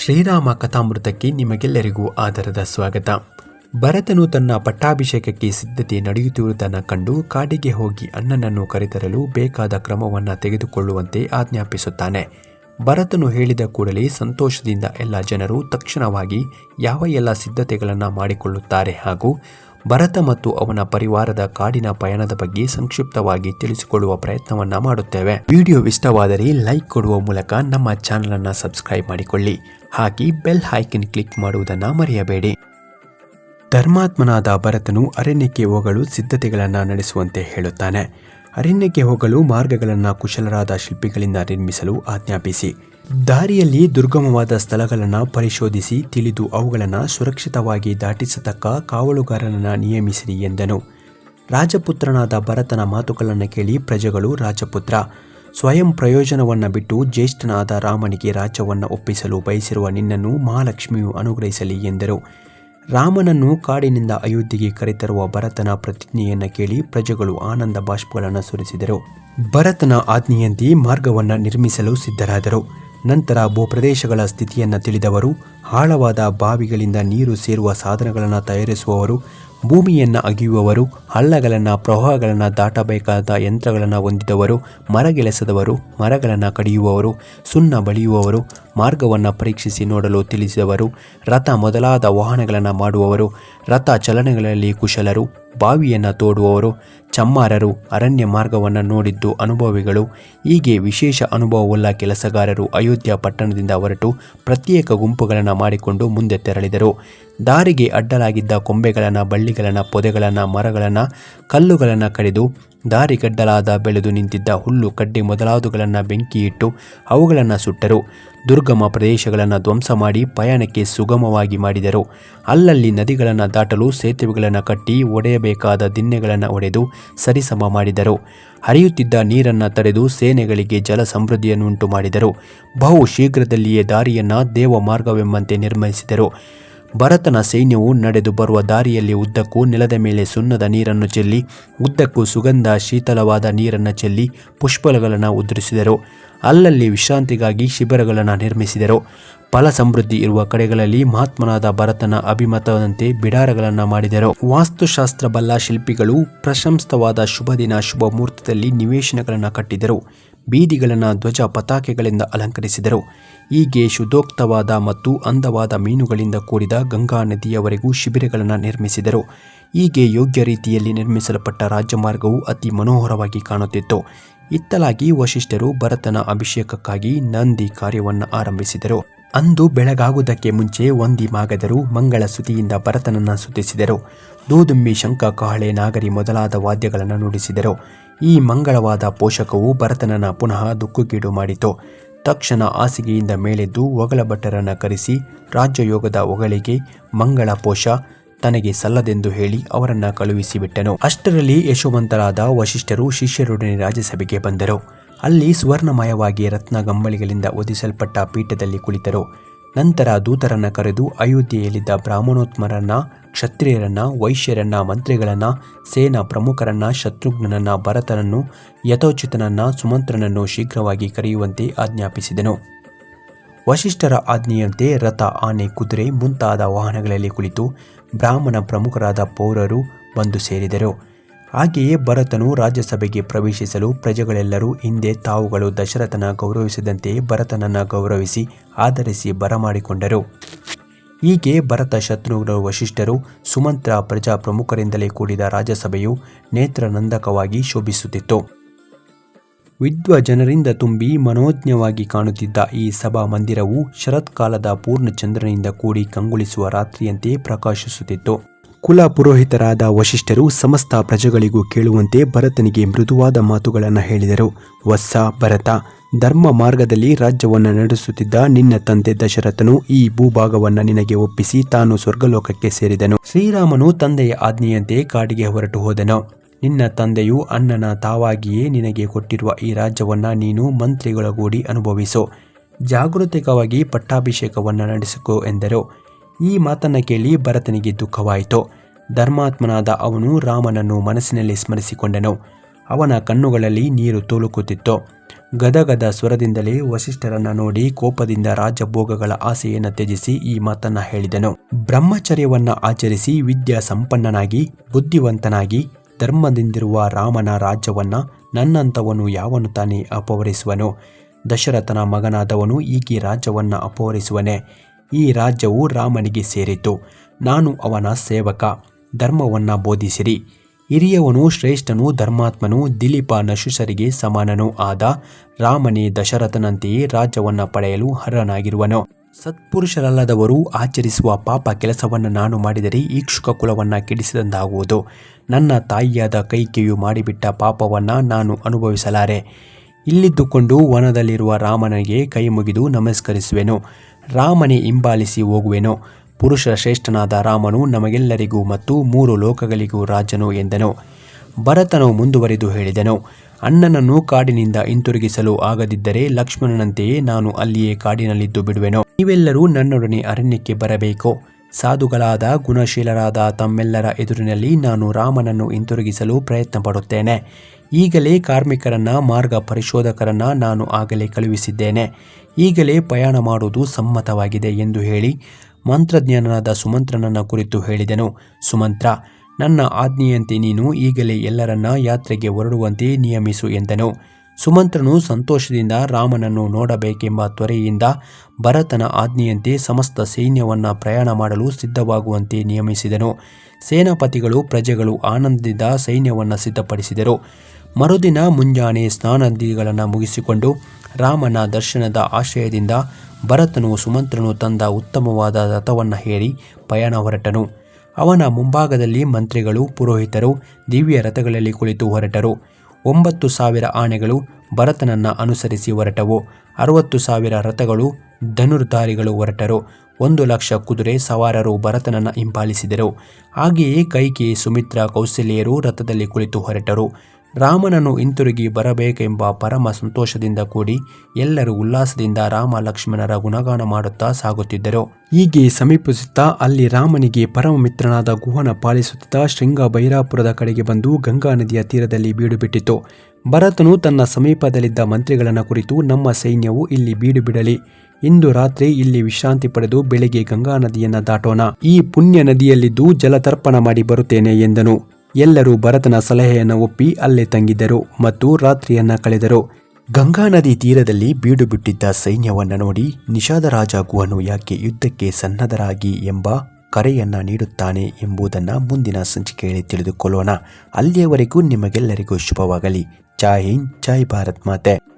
ಶ್ರೀರಾಮ ಕಥಾಮೃತಕ್ಕೆ ನಿಮಗೆಲ್ಲರಿಗೂ ಆದರದ ಸ್ವಾಗತ. ಭರತನು ತನ್ನ ಪಟ್ಟಾಭಿಷೇಕಕ್ಕೆ ಸಿದ್ಧತೆ ನಡೆಯುತ್ತಿರುವುದನ್ನು ಕಂಡು ಕಾಡಿಗೆ ಹೋಗಿ ಅಣ್ಣನನ್ನು ಕರೆತರಲು ಬೇಕಾದ ಕ್ರಮವನ್ನು ತೆಗೆದುಕೊಳ್ಳುವಂತೆ ಆಜ್ಞಾಪಿಸುತ್ತಾನೆ. ಭರತನು ಹೇಳಿದ ಕೂಡಲೇ ಸಂತೋಷದಿಂದ ಎಲ್ಲ ಜನರು ತಕ್ಷಣವಾಗಿ ಯಾವ ಎಲ್ಲ ಸಿದ್ಧತೆಗಳನ್ನು ಮಾಡಿಕೊಳ್ಳುತ್ತಾರೆ ಹಾಗೂ ಭರತ ಮತ್ತು ಅವನ ಪರಿವಾರದ ಕಾಡಿನ ಪಯಣದ ಬಗ್ಗೆ ಸಂಕ್ಷಿಪ್ತವಾಗಿ ತಿಳಿಸಿಕೊಳ್ಳುವ ಪ್ರಯತ್ನವನ್ನ ಮಾಡುತ್ತೇವೆ. ವಿಡಿಯೋ ಇಷ್ಟವಾದರೆ ಲೈಕ್ ಕೊಡುವ ಮೂಲಕ ನಮ್ಮ ಚಾನೆಲ್ ಅನ್ನ ಸಬ್ಸ್ಕ್ರೈಬ್ ಮಾಡಿಕೊಳ್ಳಿ. ಹಾಗೆ ಬೆಲ್ ಹೈಕನ್ ಕ್ಲಿಕ್ ಮಾಡುವುದನ್ನು ಮರೆಯಬೇಡಿ. ಧರ್ಮಾತ್ಮನಾದ ಭರತನು ಅರಣ್ಯಕ್ಕೆ ಹೋಗಲು ಸಿದ್ಧತೆಗಳನ್ನು ನಡೆಸುವಂತೆ ಹೇಳುತ್ತಾನೆ. ಅರಣ್ಯಕ್ಕೆ ಹೋಗಲು ಮಾರ್ಗಗಳನ್ನು ಕುಶಲರಾದ ಶಿಲ್ಪಿಗಳಿಂದ ನಿರ್ಮಿಸಲು ಆಜ್ಞಾಪಿಸಿ. ದಾರಿಯಲ್ಲಿ ದುರ್ಗಮವಾದ ಸ್ಥಳಗಳನ್ನು ಪರಿಶೋಧಿಸಿ ತಿಳಿದು ಅವುಗಳನ್ನು ಸುರಕ್ಷಿತವಾಗಿ ದಾಟಿಸತಕ್ಕ ಕಾವಲುಗಾರನನ್ನು ನಿಯಮಿಸಿರಿ ಎಂದನು. ರಾಜಪುತ್ರನಾದ ಭರತನ ಮಾತುಗಳನ್ನು ಕೇಳಿ ಪ್ರಜೆಗಳು ರಾಜಪುತ್ರ, ಸ್ವಯಂ ಪ್ರಯೋಜನವನ್ನು ಬಿಟ್ಟು ಜ್ಯೇಷ್ಠನಾದ ರಾಮನಿಗೆ ರಾಜ್ಯವನ್ನು ಒಪ್ಪಿಸಲು ಬಯಸಿರುವ ನಿನ್ನನ್ನು ಮಹಾಲಕ್ಷ್ಮಿಯು ಅನುಗ್ರಹಿಸಲಿ ಎಂದರು. ರಾಮನನ್ನು ಕಾಡಿನಿಂದ ಅಯೋಧ್ಯೆಗೆ ಕರೆತರುವ ಭರತನ ಪ್ರತಿಜ್ಞೆಯನ್ನು ಕೇಳಿ ಪ್ರಜೆಗಳು ಆನಂದ ಬಾಷ್ಪಗಳನ್ನು ಸುರಿಸಿದರು. ಭರತನ ಆಜ್ಞೆಯಂತೆ ಮಾರ್ಗವನ್ನು ನಿರ್ಮಿಸಲು ಸಿದ್ಧರಾದರು. ನಂತರ ಭೂಪ್ರದೇಶಗಳ ಸ್ಥಿತಿಯನ್ನು ತಿಳಿದವರು, ಆಳವಾದ ಬಾವಿಗಳಿಂದ ನೀರು ಸೇರುವ ಸಾಧನಗಳನ್ನು ತಯಾರಿಸುವವರು, ಭೂಮಿಯನ್ನು ಅಗೆಯುವವರು, ಹಳ್ಳಗಳನ್ನು, ಪ್ರವಾಹಗಳನ್ನು ದಾಟಬೇಕಾದ ಯಂತ್ರಗಳನ್ನು ಹೊಂದಿದವರು ಮರಗೆಲಸದವರು ಮರಗಳನ್ನು ಕಡಿಯುವವರು, ಸುಣ್ಣ ಬಳಿಯುವವರು ಮಾರ್ಗವನ್ನು ಪರೀಕ್ಷಿಸಿ ನೋಡಲು ತಿಳಿಸಿದವರು, ರಥ ಮೊದಲಾದ ವಾಹನಗಳನ್ನು ಮಾಡುವವರು, ರಥ ಚಲನೆಗಳಲ್ಲಿ ಕುಶಲರು, ಬಾವಿಯನ್ನು ತೋಡುವವರು, ಚಮ್ಮಾರರು, ಅರಣ್ಯ ಮಾರ್ಗವನ್ನು ನೋಡಿದ್ದು ಅನುಭವಿಗಳು, ಹೀಗೆ ವಿಶೇಷ ಅನುಭವವುಳ್ಳ ಕೆಲಸಗಾರರು ಅಯೋಧ್ಯ ಪಟ್ಟಣದಿಂದ ಹೊರಟು ಪ್ರತ್ಯೇಕ ಗುಂಪುಗಳನ್ನು ಮಾಡಿಕೊಂಡು ಮುಂದೆ ತೆರಳಿದರು. ದಾರಿಗೆ ಅಡ್ಡಲಾಗಿದ್ದ ಕೊಂಬೆಗಳನ್ನು, ಬಳ್ಳಿಗಳನ್ನು, ಪೊದೆಗಳನ್ನು, ಮರಗಳನ್ನು, ಕಲ್ಲುಗಳನ್ನು ಕಡಿದು ದಾರಿಗಡ್ಡಲಾದ ಬೆಳೆದು ನಿಂತಿದ್ದ ಹುಲ್ಲು ಕಡ್ಡಿ ಮೊದಲಾದವುಗಳನ್ನು ಬೆಂಕಿಯಿಟ್ಟು ಅವುಗಳನ್ನು ಸುಟ್ಟರು. ದುರ್ಗಮ ಪ್ರದೇಶಗಳನ್ನು ಧ್ವಂಸ ಮಾಡಿ ಪಯಣಕ್ಕೆ ಸುಗಮವಾಗಿ ಮಾಡಿದರು. ಅಲ್ಲಲ್ಲಿ ನದಿಗಳನ್ನು ದಾಟಲು ಸೇತುವೆಗಳನ್ನು ಕಟ್ಟಿ ಒಡೆಯಬೇಕಾದ ದಿನ್ನೆಗಳನ್ನು ಒಡೆದು ಸರಿಸಮ ಮಾಡಿದರು. ಹರಿಯುತ್ತಿದ್ದ ನೀರನ್ನು ತಡೆದು ಸೇನೆಗಳಿಗೆ ಜಲ ಸಮೃದ್ಧಿಯನ್ನುಂಟು ಮಾಡಿದರು. ಬಹು ಶೀಘ್ರದಲ್ಲಿಯೇ ದಾರಿಯನ್ನು ದೇವ ಮಾರ್ಗವೆಂಬಂತೆ ನಿರ್ಮಿಸಿದರು. ಭರತನ ಸೈನ್ಯವು ನಡೆದು ಬರುವ ದಾರಿಯಲ್ಲಿ ಉದ್ದಕ್ಕೂ ನೆಲದ ಮೇಲೆ ಸುಣ್ಣದ ನೀರನ್ನು ಚೆಲ್ಲಿ, ಉದ್ದಕ್ಕೂ ಸುಗಂಧ ಶೀತಲವಾದ ನೀರನ್ನು ಚೆಲ್ಲಿ ಪುಷ್ಪಗಳನ್ನು ಉದುರಿಸಿದರು. ಅಲ್ಲಲ್ಲಿ ವಿಶ್ರಾಂತಿಗಾಗಿ ಶಿಬಿರಗಳನ್ನು ನಿರ್ಮಿಸಿದರು. ಫಲ ಸಮೃದ್ಧಿ ಇರುವ ಕಡೆಗಳಲ್ಲಿ ಮಹಾತ್ಮನಾದ ಭರತನ ಅಭಿಮತದಂತೆ ಬಿಡಾರಗಳನ್ನು ಮಾಡಿದರು. ವಾಸ್ತುಶಾಸ್ತ್ರ ಬಲ್ಲ ಶಿಲ್ಪಿಗಳು ಪ್ರಶಂಸ್ತವಾದ ಶುಭ ದಿನ ಶುಭ ಮುಹೂರ್ತದಲ್ಲಿ ನಿವೇಶನಗಳನ್ನು ಕಟ್ಟಿದರು. ಬೀದಿಗಳನ್ನು ಧ್ವಜ ಪತಾಕೆಗಳಿಂದ ಅಲಂಕರಿಸಿದರು. ಹೀಗೆ ಶುದ್ಧೋಕ್ತವಾದ ಮತ್ತು ಅಂದವಾದ ಮೀನುಗಳಿಂದ ಕೂಡಿದ ಗಂಗಾ ನದಿಯವರೆಗೂ ಶಿಬಿರಗಳನ್ನು ನಿರ್ಮಿಸಿದರು. ಹೀಗೆ ಯೋಗ್ಯ ರೀತಿಯಲ್ಲಿ ನಿರ್ಮಿಸಲ್ಪಟ್ಟ ರಾಜಮಾರ್ಗವು ಅತಿ ಮನೋಹರವಾಗಿ ಕಾಣುತ್ತಿತ್ತು. ಇತ್ತಲಾಗಿ ವಶಿಷ್ಠರು ಭರತನ ಅಭಿಷೇಕಕ್ಕಾಗಿ ನಂದಿ ಕಾರ್ಯವನ್ನು ಆರಂಭಿಸಿದರು. ಅಂದು ಬೆಳಗಾಗುವುದಕ್ಕೆ ಮುಂಚೆ ಒಂದಿ ಮಾಗದರು ಮಂಗಳ ಸುತಿಯಿಂದ ಭರತನನ್ನು ಸುತಿಸಿದರು ದೂದುಂಬಿ ಶಂಖ ಕಹಳೆ ನಾಗರಿ ಮೊದಲಾದ ವಾದ್ಯಗಳನ್ನು ನುಡಿಸಿದರು. ಈ ಮಂಗಳವಾದ ಪೋಷಕವು ಭರತನನ್ನು ಪುನಃ ದುಃಖಕ್ಕೀಡು ಮಾಡಿತು. ತಕ್ಷಣ ಹಾಸಿಗೆಯಿಂದ ಮೇಲೆದ್ದು ಒಗಳ ಭಟ್ಟರನ್ನು ಕರೆಸಿ ರಾಜ್ಯಯೋಗದ ಒಗಳಿಗೆ ಮಂಗಳ ಪೋಷ ತನಗೆ ಸಲ್ಲದೆಂದು ಹೇಳಿ ಅವರನ್ನು ಕಳುಹಿಸಿಬಿಟ್ಟನು. ಅಷ್ಟರಲ್ಲಿ ಯಶವಂತರಾದ ವಶಿಷ್ಠರು ಶಿಷ್ಯರೊಡನೆ ರಾಜ್ಯಸಭೆಗೆ ಬಂದರು. ಅಲ್ಲಿ ಸುವರ್ಣಮಯವಾಗಿ ರತ್ನ ಗಂಬಳಿಗಳಿಂದ ಒದಿಸಲ್ಪಟ್ಟ ಪೀಠದಲ್ಲಿ ಕುಳಿತರು. ನಂತರ ದೂತರನ್ನ ಕರೆದು ಅಯೋಧ್ಯೆಯಲ್ಲಿದ್ದ ಬ್ರಾಹ್ಮಣೋತ್ಮರನ್ನ, ಕ್ಷತ್ರಿಯರನ್ನ, ವೈಶ್ಯರನ್ನ, ಮಂತ್ರಿಗಳನ್ನ, ಸೇನಾ ಪ್ರಮುಖರನ್ನ, ಶತ್ರುಘ್ನನನ್ನ, ಭರತನನ್ನು, ಯಥೋಚಿತನನ್ನ, ಸುಮಂತ್ರನನ್ನು ಶೀಘ್ರವಾಗಿ ಕರೆಯುವಂತೆ ಆಜ್ಞಾಪಿಸಿದನು. ವಶಿಷ್ಠರ ಆಜ್ಞೆಯಂತೆ ರಥ, ಆನೆ, ಕುದುರೆ ಮುಂತಾದ ವಾಹನಗಳಲ್ಲಿ ಕುಳಿತು ಬ್ರಾಹ್ಮಣ ಪ್ರಮುಖರಾದ ಪೌರರು ಬಂದು ಸೇರಿದರು. ಹಾಗೆಯೇ ಭರತನು ರಾಜ್ಯಸಭೆಗೆ ಪ್ರವೇಶಿಸಲು ಪ್ರಜೆಗಳೆಲ್ಲರೂ ಹಿಂದೆ ತಾವುಗಳು ದಶರಥನ ಗೌರವಿಸಿದಂತೆ ಭರತನನ್ನು ಗೌರವಿಸಿ ಆಧರಿಸಿ ಬರಮಾಡಿಕೊಂಡರು ಹೀಗೆ ಭರತ ಶತ್ರುಘ್ನ ವಶಿಷ್ಠರು ಸುಮಂತ್ರ ಪ್ರಜಾ ಪ್ರಮುಖರಿಂದಲೇ ಕೂಡಿದ ರಾಜ್ಯಸಭೆಯು ನೇತ್ರನಂದಕವಾಗಿ ಶೋಭಿಸುತ್ತಿತ್ತು. ವಿದ್ವ ಜನರಿಂದ ತುಂಬಿ ಮನೋಜ್ಞವಾಗಿ ಕಾಣುತ್ತಿದ್ದ ಈ ಸಭಾ ಮಂದಿರವು ಶರತ್ಕಾಲದ ಪೂರ್ಣಚಂದ್ರನಿಂದ ಕೂಡಿ ಕಂಗೊಳಿಸುವ ರಾತ್ರಿಯಂತೆ ಪ್ರಕಾಶಿಸುತ್ತಿತ್ತು. ಕುಲ ಪುರೋಹಿತರಾದ ವಶಿಷ್ಠರು ಸಮಸ್ತ ಪ್ರಜೆಗಳಿಗೂ ಕೇಳುವಂತೆ ಭರತನಿಗೆ ಮೃದುವಾದ ಮಾತುಗಳನ್ನು ಹೇಳಿದರು. ವತ್ಸ, ಭರತ, ಧರ್ಮ ಮಾರ್ಗದಲ್ಲಿ ರಾಜ್ಯವನ್ನು ನಡೆಸುತ್ತಿದ್ದ ನಿನ್ನ ತಂದೆ ದಶರಥನು ಈ ಭೂಭಾಗವನ್ನು ನಿನಗೆ ಒಪ್ಪಿಸಿ ತಾನು ಸ್ವರ್ಗಲೋಕಕ್ಕೆ ಸೇರಿದನು. ಶ್ರೀರಾಮನು ತಂದೆಯ ಆಜ್ಞೆಯಂತೆ ಕಾಡಿಗೆ ಹೊರಟು ಹೋದನು. ನಿನ್ನ ತಂದೆಯು ಅಣ್ಣನ ತಾವಾಗಿಯೇ ನಿನಗೆ ಕೊಟ್ಟಿರುವ ಈ ರಾಜ್ಯವನ್ನ ನೀನು ಮಂತ್ರಿಗಳಗೂಡಿ ಅನುಭವಿಸು. ಜಾಗೃತಿಕವಾಗಿ ಪಟ್ಟಾಭಿಷೇಕವನ್ನು ನಡೆಸಿಕೊ ಎಂದರು. ಈ ಮಾತನ್ನು ಕೇಳಿ ಭರತನಿಗೆ ದುಃಖವಾಯಿತು. ಧರ್ಮಾತ್ಮನಾದ ಅವನು ರಾಮನನ್ನು ಮನಸ್ಸಿನಲ್ಲಿ ಸ್ಮರಿಸಿಕೊಂಡನು. ಅವನ ಕಣ್ಣುಗಳಲ್ಲಿ ನೀರು ತೋಲುಕುತ್ತಿತ್ತು. ಗದಗದ ಸ್ವರದಿಂದಲೇ ವಸಿಷ್ಠರನ್ನ ನೋಡಿ ಕೋಪದಿಂದ ರಾಜಭೋಗಗಳ ಆಸೆಯನ್ನು ತ್ಯಜಿಸಿ ಈ ಮಾತನ್ನ ಹೇಳಿದನು. ಬ್ರಹ್ಮಚರ್ಯವನ್ನ ಆಚರಿಸಿ ವಿದ್ಯಾ ಸಂಪನ್ನನಾಗಿ, ಬುದ್ಧಿವಂತನಾಗಿ, ಧರ್ಮದಿಂದಿರುವ ರಾಮನ ರಾಜ್ಯವನ್ನ ನನ್ನಂಥವನು ಯಾವನು ತಾನೇ ಅಪಹರಿಸುವನು. ದಶರಥನ ಮಗನಾದವನು ಈಗಿ ರಾಜ್ಯವನ್ನ ಅಪಹರಿಸುವನೆ. ಈ ರಾಜ್ಯವು ರಾಮನಿಗೆ ಸೇರಿತು. ನಾನು ಅವನ ಸೇವಕ, ಧರ್ಮವನ್ನು ಬೋಧಿಸಿರಿ. ಹಿರಿಯವನು ಶ್ರೇಷ್ಠನು ಧರ್ಮಾತ್ಮನು ದಿಲೀಪ ನಶುಷರಿಗೆ ಸಮಾನನೂ ಆದ ರಾಮನೇ ದಶರಥನಂತೆಯೇ ರಾಜ್ಯವನ್ನು ಪಡೆಯಲು ಅರ್ಹನಾಗಿರುವನು. ಸತ್ಪುರುಷರಲ್ಲದವರು ಆಚರಿಸುವ ಪಾಪ ಕೆಲಸವನ್ನು ನಾನು ಮಾಡಿದರೆ ಈಕ್ಷುಕ ಕುಲವನ್ನು ಕೆಡಿಸಿದಂತಾಗುವುದು. ನನ್ನ ತಾಯಿಯಾದ ಕೈಕೆಯು ಮಾಡಿಬಿಟ್ಟ ಪಾಪವನ್ನು ನಾನು ಅನುಭವಿಸಲಾರೆ. ಇಲ್ಲಿದ್ದುಕೊಂಡು ವನದಲ್ಲಿರುವ ರಾಮನಿಗೆ ಕೈ ಮುಗಿದು ನಮಸ್ಕರಿಸುವೆನು. ರಾಮನೇ ಹಿಂಬಾಲಿಸಿ ಹೋಗುವೆನು? ಪುರುಷ ಶ್ರೇಷ್ಠನಾದ ರಾಮನು ನಮಗೆಲ್ಲರಿಗೂ ಮತ್ತು ಮೂರು ಲೋಕಗಳಿಗೂ ರಾಜನು ಎಂದನು. ಭರತನು ಮುಂದುವರಿದು ಹೇಳಿದನು, ಅಣ್ಣನನ್ನು ಕಾಡಿನಿಂದ ಹಿಂತಿರುಗಿಸಲು ಆಗದಿದ್ದರೆ ಲಕ್ಷ್ಮಣನಂತೆಯೇ ನಾನು ಅಲ್ಲಿಯೇ ಕಾಡಿನಲ್ಲಿದ್ದು ಬಿಡುವೆನು? ನೀವೆಲ್ಲರೂ ನನ್ನೊಡನೆ ಅರಣ್ಯಕ್ಕೆ ಬರಬೇಕು? ಸಾಧುಗಳಾದ ಗುಣಶೀಲರಾದ ತಮ್ಮೆಲ್ಲರ ಎದುರಿನಲ್ಲಿ ನಾನು ರಾಮನನ್ನು ಹಿಂತಿರುಗಿಸಲು ಪ್ರಯತ್ನ ಪಡುತ್ತೇನೆ ಈಗಲೇ ಕಾರ್ಮಿಕರನ್ನ, ಮಾರ್ಗ ಪರಿಶೋಧಕರನ್ನ ನಾನು ಆಗಲೇ ಕಳುಹಿಸಿದ್ದೇನೆ. ಈಗಲೇ ಪ್ರಯಾಣ ಮಾಡುವುದು ಸಮ್ಮತವಾಗಿದೆ ಎಂದು ಹೇಳಿ ಮಂತ್ರಜ್ಞಾನನಾದ ಸುಮಂತ್ರನನ್ನ ಕುರಿತು ಹೇಳಿದನು. ಸುಮಂತ್ರ, ನನ್ನ ಆಜ್ಞೆಯಂತೆ ನೀನು ಈಗಲೇ ಎಲ್ಲರನ್ನ ಯಾತ್ರೆಗೆ ಹೊರಡುವಂತೆ ನಿಯಮಿಸು ಎಂದನು. ಸುಮಂತ್ರನು ಸಂತೋಷದಿಂದ ರಾಮನನ್ನು ನೋಡಬೇಕೆಂಬ ತ್ವರೆಯಿಂದ ಭರತನ ಆಜ್ಞೆಯಂತೆ ಸಮಸ್ತ ಸೈನ್ಯವನ್ನು ಪ್ರಯಾಣ ಮಾಡಲು ಸಿದ್ಧವಾಗುವಂತೆ ನಿಯಮಿಸಿದನು. ಸೇನಾಪತಿಗಳು, ಪ್ರಜೆಗಳು ಆನಂದದಿಂದ ಸೈನ್ಯವನ್ನು ಸಿದ್ಧಪಡಿಸಿದರು. ಮರುದಿನ ಮುಂಜಾನೆ ಸ್ನಾನದಿಗಳನ್ನು ಮುಗಿಸಿಕೊಂಡು ರಾಮನ ದರ್ಶನದ ಆಶ್ರಯದಿಂದ ಭರತನು ಸುಮಂತ್ರನು ತಂದ ಉತ್ತಮವಾದ ರಥವನ್ನು ಹೇರಿ ಪಯಣ ಹೊರಟನು. ಅವನ ಮುಂಭಾಗದಲ್ಲಿ ಮಂತ್ರಿಗಳು, ಪುರೋಹಿತರು, ದಿವ್ಯ ರಥಗಳಲ್ಲಿ ಕುಳಿತು ಹೊರಟರು. ಒಂಬತ್ತು ಸಾವಿರ ಆನೆಗಳು ಭರತನನ್ನು ಅನುಸರಿಸಿ ಹೊರಟವು. ಅರವತ್ತು ಸಾವಿರ ರಥಗಳು ಧನುರ್ಧಾರಿಗಳು ಹೊರಟರು. ಒಂದು ಲಕ್ಷ ಕುದುರೆ ಸವಾರರು ಭರತನನ್ನು ಹಿಂಬಾಲಿಸಿದರು. ಹಾಗೆಯೇ ಕೈಕಿ ಸುಮಿತ್ರ ಕೌಶಲ್ಯರು ರಥದಲ್ಲಿ ಕುಳಿತು ಹೊರಟರು. ರಾಮನನ್ನು ಹಿಂತಿರುಗಿ ಬರಬೇಕೆಂಬ ಪರಮ ಸಂತೋಷದಿಂದ ಕೂಡಿ ಎಲ್ಲರೂ ಉಲ್ಲಾಸದಿಂದ ರಾಮ ಲಕ್ಷ್ಮಣರ ಗುಣಗಾನ ಮಾಡುತ್ತಾ ಸಾಗುತ್ತಿದ್ದರು. ಹೀಗೆ ಸಮೀಪಿಸುತ್ತಾ ಅಲ್ಲಿ ರಾಮನಿಗೆ ಪರಮ ಮಿತ್ರನಾದ ಗುಹನ ಪಾಲಿಸುತ್ತಿದ್ದ ಶೃಂಗ ಭೈರಾಪುರದ ಕಡೆಗೆ ಬಂದು ಗಂಗಾ ನದಿಯ ತೀರದಲ್ಲಿ ಬೀಡುಬಿಟ್ಟಿತು ಭರತನು ತನ್ನ ಸಮೀಪದಲ್ಲಿದ್ದ ಮಂತ್ರಿಗಳನ್ನು ಕುರಿತು ನಮ್ಮ ಸೈನ್ಯವು ಇಲ್ಲಿ ಬೀಡು ಬಿಡಲಿ. ಇಂದು ರಾತ್ರಿ ಇಲ್ಲಿ ವಿಶ್ರಾಂತಿ ಪಡೆದು ಬೆಳಿಗ್ಗೆ ಗಂಗಾ ನದಿಯನ್ನ ದಾಟೋಣ. ಈ ಪುಣ್ಯ ನದಿಯಲ್ಲಿದ್ದು ಜಲತರ್ಪಣ ಮಾಡಿ ಬರುತ್ತೇನೆ ಎಂದನು. ಎಲ್ಲರೂ ಭರತನ ಸಲಹೆಯನ್ನು ಒಪ್ಪಿ ಅಲ್ಲೇ ತಂಗಿದ್ದರು ಮತ್ತು ರಾತ್ರಿಯನ್ನ ಕಳೆದರು. ಗಂಗಾ ನದಿ ತೀರದಲ್ಲಿ ಬೀಡು ಬಿಟ್ಟಿದ್ದ ಸೈನ್ಯವನ್ನು ನೋಡಿ ನಿಷಾದರಾಜ ಗುಹನು ಯಾಕೆ ಯುದ್ಧಕ್ಕೆ ಸನ್ನದ್ಧರಾಗಿ ಎಂಬ ಕರೆಯನ್ನ ನೀಡುತ್ತಾನೆ ಎಂಬುದನ್ನು ಮುಂದಿನ ಸಂಚಿಕೆಯಲ್ಲಿ ತಿಳಿದುಕೊಳ್ಳೋಣ. ಅಲ್ಲಿಯವರೆಗೂ ನಿಮಗೆಲ್ಲರಿಗೂ ಶುಭವಾಗಲಿ. ಜೈ ಹಿಂದ್, ಜೈ ಭಾರತ್ ಮಾತೆ.